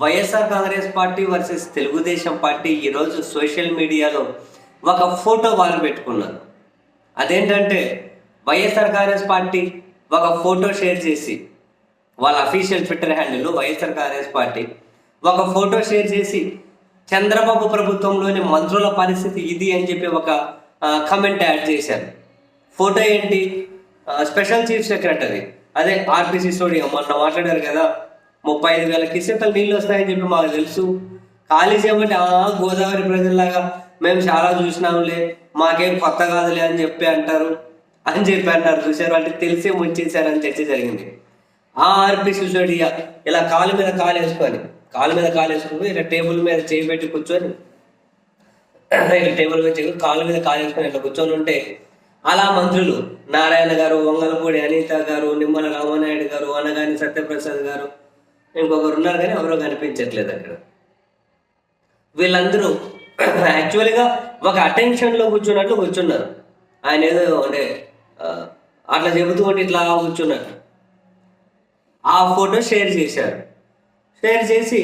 YSR Congress party versus Telugu Desam party ఈరోజు social మీడియాలో ఒక ఫోటో వారు పెట్టుకున్నారు. అదేంటంటే వైఎస్ఆర్ కాంగ్రెస్ పార్టీ ఒక ఫోటో షేర్ చేసి వాళ్ళ official Twitter handle YSR Congress party ఒక ఫోటో షేర్ చేసి చంద్రబాబు ప్రభుత్వంలోని మంత్రుల పరిస్థితి ఇది అని చెప్పి ఒక కమెంట్ యాడ్ చేశారు. ఫోటో ఏంటి? Special chief secretary. అదే ఆర్పిసి సోడియం మొన్న మాట్లాడారు కదా ముప్పై ఐదు వేల కిసెంతలు నీళ్ళు వస్తాయని చెప్పి మాకు తెలుసు. ఖాళీ చేయమంటే ఆ గోదావరి ప్రజల్లాగా మేము చాలా చూసినాంలే మాకేం కొత్త కాదులే అని చెప్పి అంటారు. అని చెప్పి అంటారు చూశారు అంటే తెలిసే ముంచేశారని చర్చ జరిగింది. ఆ ఆర్పిసి ఇలా కాలు మీద కాలు వేసుకొని కాలు మీద కాలు వేసుకుని ఇలా టేబుల్ మీద చేయి పెట్టి కూర్చొని ఇట్లా టేబుల్ మీద చేయి కాలు మీద కాలు వేసుకొని ఇట్లా కూర్చొని ఉంటే అలా మంత్రులు నారాయణ గారు వంగలపూడి అనిత గారు నిమ్మల రామనాయుడు గారు అనగాని సత్యప్రసాద్ గారు ఇంకొకరు ఉన్నారు కానీ ఎవరో కనిపించట్లేదు అక్కడ. వీళ్ళందరూ యాక్చువల్గా ఒక అటెన్షన్లో కూర్చున్నట్లు కూర్చున్నారు. ఆయన ఏదో అంటే అట్లా చెబుతూ ఉంటే ఇట్లా కూర్చున్నారు ఆ ఫోటో షేర్ చేశారు. షేర్ చేసి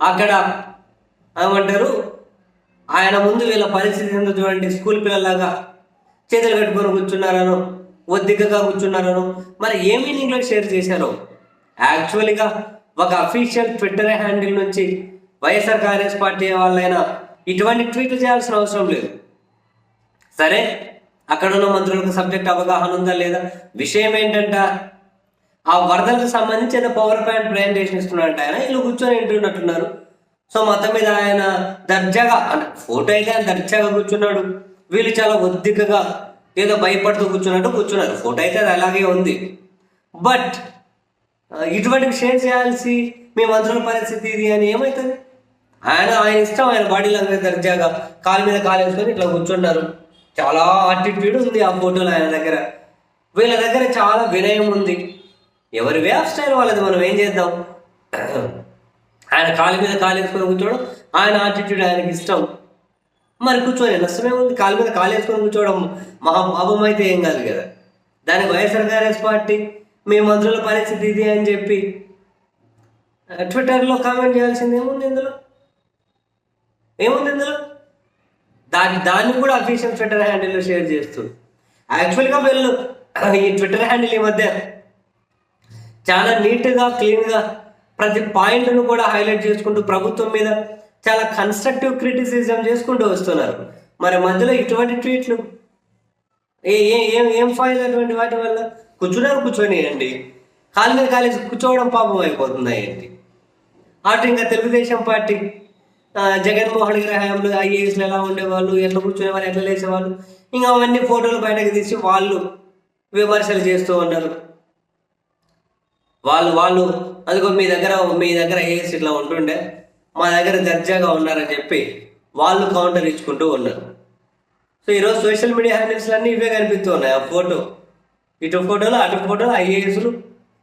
అక్కడ ఏమంటారు ఆయన ముందు వీళ్ళ పరిస్థితి ఏందో చూడండి. స్కూల్ పిల్లలాగా చేతులు కట్టుకొని కూర్చున్నారను ఒద్దికగా కూర్చున్నారను మరి ఏ మీనింగ్లో షేర్ చేశారో? యాక్చువల్గా ఒక అఫీషియల్ ట్విట్టర్ హ్యాండిల్ నుంచి వైఎస్ఆర్ కాంగ్రెస్ పార్టీ వాళ్ళైనా ఇటువంటి ట్వీట్లు చేయాల్సిన అవసరం లేదు. సరే అక్కడ ఉన్న మంత్రులకు సబ్జెక్ట్ అవగాహన ఉందా లేదా? విషయం ఏంటంట ఆ వరదలకు సంబంధించి ఏదో పవర్ పాయింట్ ప్రజెంటేషన్ ఇస్తున్నారంట ఆయన. వీళ్ళు కూర్చొని వింటున్నట్టున్నారు. సో మొత్తం మీద ఆయన దర్జాగా అంటే ఫోటో అయితే ఆయన దర్జాగా కూర్చున్నాడు. వీళ్ళు చాలా ఒద్దికగా ఏదో భయపడుతూ కూర్చున్నట్టు కూర్చున్నారు. ఫోటో అయితే అది అలాగే ఉంది. బట్ ఇటువంటివి షేర్ చేయాల్సి మీ మంత్రుల పరిస్థితి ఇది అని ఏమవుతుంది ఆయన ఆయన ఇష్టం ఆయన బాడీ లాంగ్వేజ్ దర్జాగా కాలు మీద కాలు వేసుకొని ఇట్లా కూర్చున్నారు. చాలా ఆటిట్యూడ్ ఉంది ఆ ఫోటోలు ఆయన దగ్గర. వీళ్ళ దగ్గర చాలా వినయం ఉంది. ఎవరి వే ఆఫ్ స్టైల్ వాళ్ళది మనం ఏం చేద్దాం? ఆయన కాలు మీద కాలు వేసుకొని కూర్చోవడం ఆయన ఆటిట్యూడ్ ఆయనకి ఇష్టం. మరి కూర్చొని నష్టమే ఉంది. కాలు మీద కాలు వేసుకొని కూర్చోవడం మహా పాపం అయితే ఏం కాదు కదా. దానికి వైఎస్ఆర్ కాంగ్రెస్ పార్టీ? మీ మంత్రుల పరిస్థితి ఇది అని చెప్పి ట్విట్టర్లో కామెంట్ చేయాల్సింది ఏముంది ఇందులో? ఏముంది ఇందులో? దాని దాన్ని కూడా అఫీషియల్ ట్విట్టర్ హ్యాండిల్లో షేర్ చేస్తుంది యాక్చువల్గా వీళ్ళు ఈ ట్విట్టర్ హ్యాండిల్ ఈ మధ్య చాలా నీట్గా క్లీన్గా ప్రతి పాయింట్ను కూడా హైలైట్ చేసుకుంటూ ప్రభుత్వం మీద చాలా కన్స్ట్రక్టివ్ క్రిటిసిజం చేసుకుంటూ వస్తున్నారు. మరి మధ్యలో ఇటువంటి ట్వీట్లు ఏ ఏం ఏం ఫైల్ అటువంటి వాటి వల్ల? కూర్చున్నారు కూర్చొనియండి. కాలు మీద కాలేసి కూర్చోవడం పాపం అయిపోతుంది ఏంటి? అటు ఇంకా తెలుగుదేశం పార్టీ జగన్మోహన్ రెడ్డి హయాంలో ఐఏఎస్లు ఎలా ఉండేవాళ్ళు ఎట్లా కూర్చునేవాళ్ళు ఎట్లా లేసేవాళ్ళు ఇంకా అవన్నీ ఫోటోలు బయటకు తీసి వాళ్ళు విమర్శలు చేస్తూ ఉన్నారు. వాళ్ళు వాళ్ళు అదిగో మీ దగ్గర మీ దగ్గర ఏఎస్ ఇట్లా ఉంటుండే మా దగ్గర దర్జాగా ఉన్నారని చెప్పి వాళ్ళు కౌంటర్ ఇచ్చుకుంటూ ఉన్నారు. సో ఈరోజు సోషల్ మీడియా హ్యాండిల్స్ అన్నీ ఇవే కనిపిస్తూ ఉన్నాయి ఆ ఫోటో ఇటు ఫోటోలు అటు ఫోటోలు ఐఏఎస్లు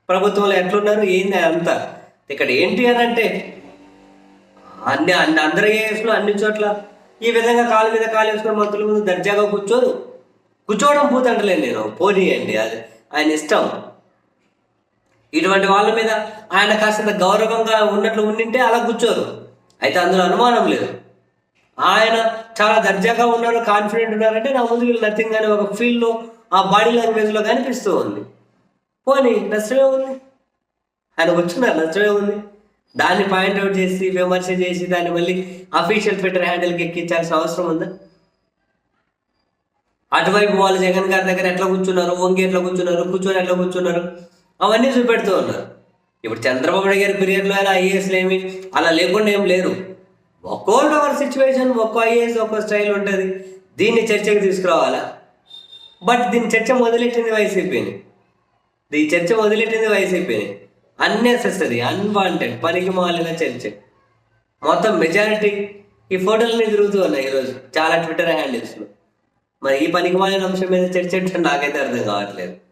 ప్రభుత్వంలో ఎట్లున్నారు ఏంది అంతా. ఇక్కడ ఏంటి అని అంటే అన్ని అన్ని అందరు ఐఏఎస్లు అన్ని చోట్ల ఈ విధంగా కాలు మీద కాలు వేసుకుని మంత్రుల ముందు దర్జాగా కూర్చోదు కూర్చోవడం పూతంటలేను నేను. పోనీయండి అది ఆయన ఇష్టం. ఇటువంటి వాళ్ళ మీద ఆయన కాస్త గౌరవంగా ఉన్నట్లు ఉండింటే అలా కూర్చోరు. అయితే అందులో అనుమానం లేదు. ఆయన చాలా దర్జాగా ఉన్నారు కాన్ఫిడెంట్ ఉన్నారంటే నా ముందు వీళ్ళు నథింగ్ అనే ఒక ఫీల్డ్లో ఆ బాడీ లాంగ్వేజ్లో కనిపిస్తూ ఉంది. పోనీ నష్టమే ఉంది? ఆయన కూర్చున్నారు నష్టమే ఉంది. దాన్ని పాయింట్ అవుట్ చేసి విమర్శ చేసి దాన్ని మళ్ళీ అఫీషియల్ ట్విట్టర్ హ్యాండిల్కి ఎక్కించాల్సిన అవసరం ఉందా? అటువైపు వాళ్ళు జగన్ గారి దగ్గర ఎట్లా కూర్చున్నారు వంగి ఎట్లా కూర్చున్నారు కూర్చొని ఎట్లా కూర్చున్నారు అవన్నీ చూపెడుతూ ఉన్నారు. ఇప్పుడు చంద్రబాబు నాయుడు గారి పీరియడ్లో అయినా ఐఏఎస్లు ఏమి అలా లేకుండా ఏం లేరు. ఒక్కోటి ఒక సిచ్యువేషన్ ఒక్కో ఐఏఎస్ ఒక్కో స్టైల్ ఉంటుంది. దీన్ని చర్చకు తీసుకురావాలా? బట్ దీని చర్చ మొదలెట్టింది వైసీపీని ఈ చర్చ మొదలెట్టింది వైసీపీని అన్నెసెసరీ అన్వాంటెడ్ పనికి మాలిన చర్చ. మొత్తం మెజారిటీ ఈ ఫోటోలన్నీ తిరుగుతూ ఉన్నాయి ఈరోజు. చాలా ట్విట్టర్ హ్యాండిల్స్లో మరి ఈ పనికి మాలిన అంశం మీద చర్చ ఏంటో నాకైతే అర్థం కావట్లేదు.